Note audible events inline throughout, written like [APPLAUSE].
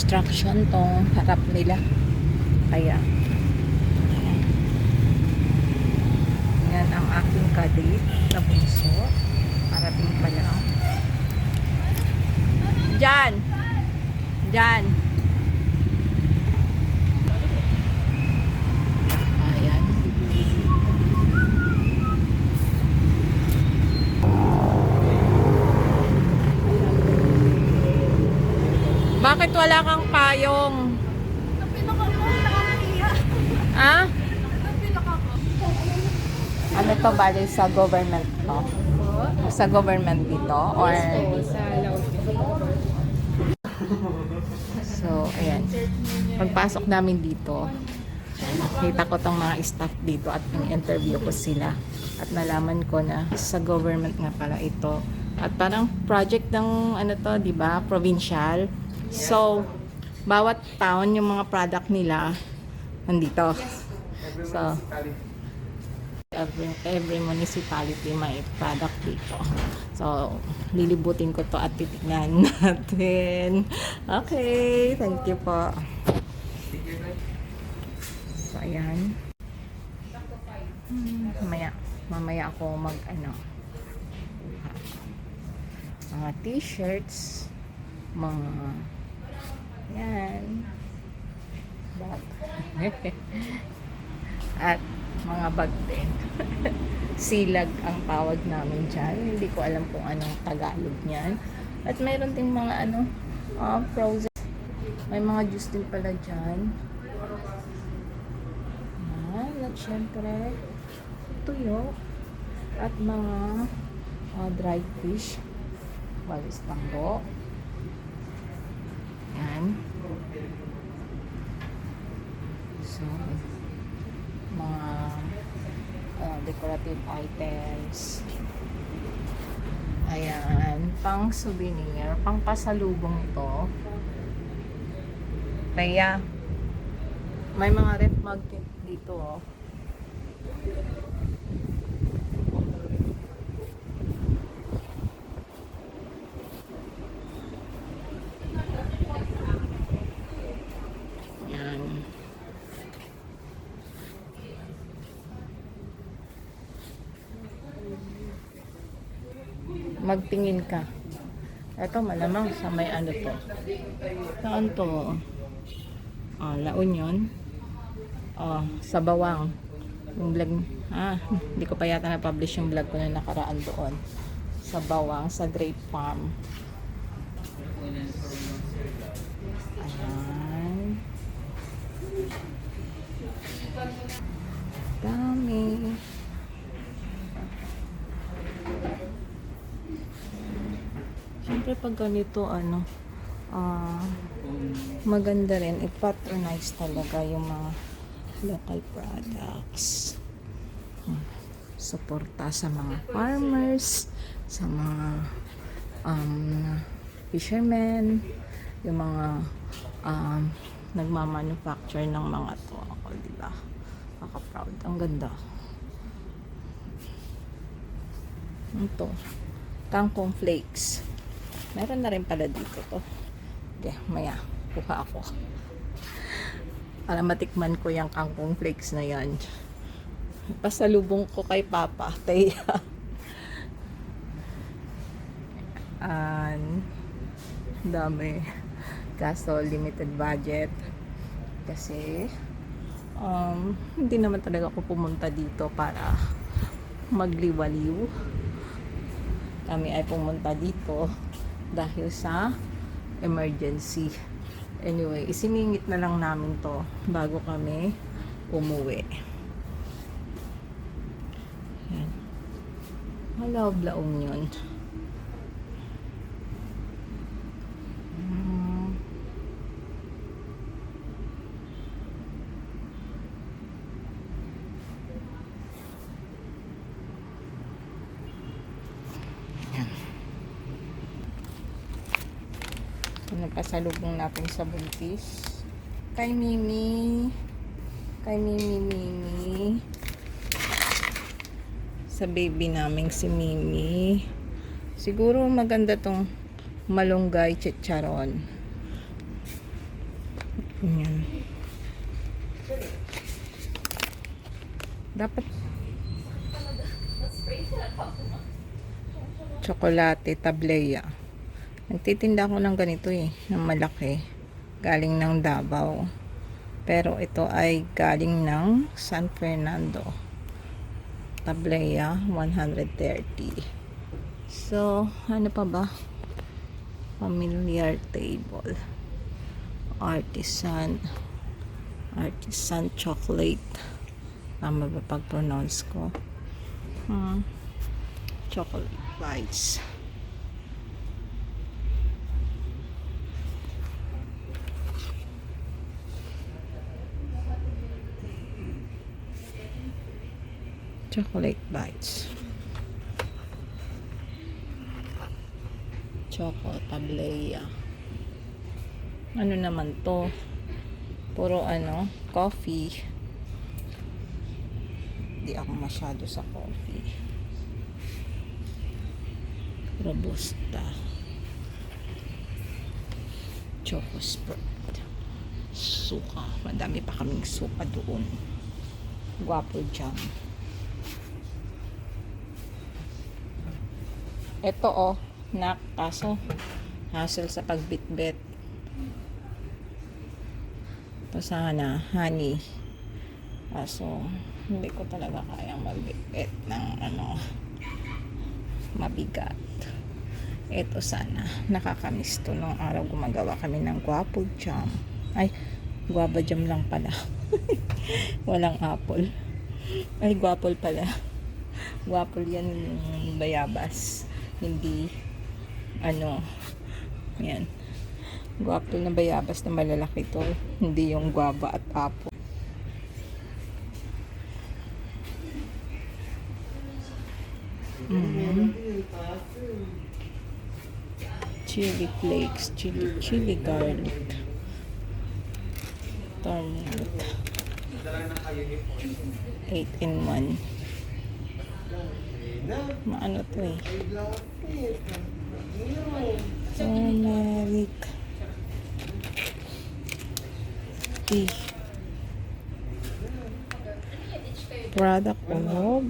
construction tong harap nila. Kaya. Yan ang aking kadate na bunso. Parating pa lang. Diyan! Bakit wala kang payong? Ha? Ano to bali sa government to? Sa government dito? Or... So, ayan. Pagpasok namin dito, kita ko tong mga staff dito at in-interview ko sila. At nalaman ko na sa government nga pala ito. At parang project ng ano to, di ba? Provincial. So, bawat town yung mga product nila nandito. So, every, every municipality may product dito. So, lilibutin ko to at titignan [LAUGHS] natin. Okay, thank you po. So, ayan. Mamaya, mamaya ako mag, ano, mga t-shirts, mga, yan, bag. [LAUGHS] At mga bag din. [LAUGHS] Silag ang tawag namin dyan. Hindi ko alam kung anong Tagalog niyan. At mayroon ding mga ano, ah, frozen. May mga juice din pala dyan. Yan. At syempre, tuyo. At mga ah, dried fish. Walis tanggo. Yan. So, mga uh, decorative items. Ayan, pang souvenir, pang pasalubong ito. Kaya, may mga ref din dito, oh. Yan. Magtingin ka. Ito malamang sa may ano to. Saan to? Ah, La Union. Ah, sa Bawang. Yung vlog, ah, hindi ko pa yata na-publish yung vlog ko na nakaraan doon. Sa Bawang, sa Grape Farm. Ayan. Dami. Siyempre pag ganito ano, ah maganda rin i-patronize talaga yung mga local products. Hmm. Suporta sa mga farmers, sa mga um, fishermen, yung mga um, nagmamanufacture ng mga to ako, di ba? Maka-proud. Ang ganda. Ito. Kangkong flakes. Meron na rin pala dito to. Okay, maya. Kuha ako. Para matikman ko yung kangkong flakes na yan. Pasalubong ko kay Papa. Teya. An dami. Kaso limited budget. Kasi um, hindi naman talaga ako pumunta dito para magliwaliw. Kami ay pumunta dito dahil sa emergency. Anyway, isiningit na lang namin to bago kami umuwi. Yan. Malawblaong yun. Nagpasalubong natin sa buntis. Kay Mimi. Kay Mimi Mimi. Sa baby naming si Mimi. Siguro maganda tong malunggay chicharon. Yan. Dapat Chocolate tableya. Nagtitinda ako ng ganito eh, ng malaki. Galing ng Davao. Pero ito ay galing ng San Fernando. Tableya, 130. So, ano pa ba? Familiar table. Artisan. Artisan chocolate. Tama ba pag-pronounce ko? Hmm. Chocolate bites. Chocolate bites. Choco tableya. Ano naman to? Puro ano, coffee. Hindi ako masyado sa coffee. Robusta. Choco spread. Suka. Madami pa kaming suka doon. Guwapo jam. Ito oh, nak, kaso hassle sa pagbitbit. Ito sana, honey. Kaso, hindi ko talaga kayang magbitbit ng ano, mabigat. Ito sana, nakakamiss to nung araw gumagawa kami ng guwapo jam. Ay, guava jam lang pala. [LAUGHS] Walang apple. Ay, guapol pala. Guapol yan yung bayabas. Hindi, ano, yan. Guapol na bayabas na malalaki to. Hindi yung guava at apple. Mm. Chili flakes, chili, chili garlic, turmeric. 8 in 1. Maano to eh. Turmeric. Tea. Product of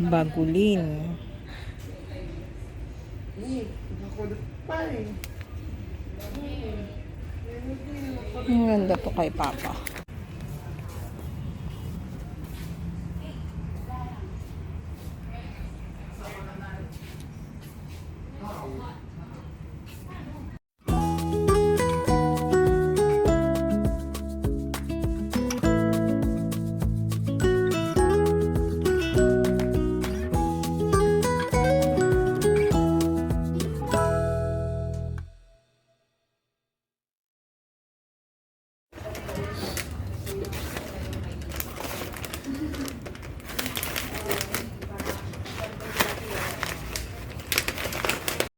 Bagulin. Ang ganda to kay Papa.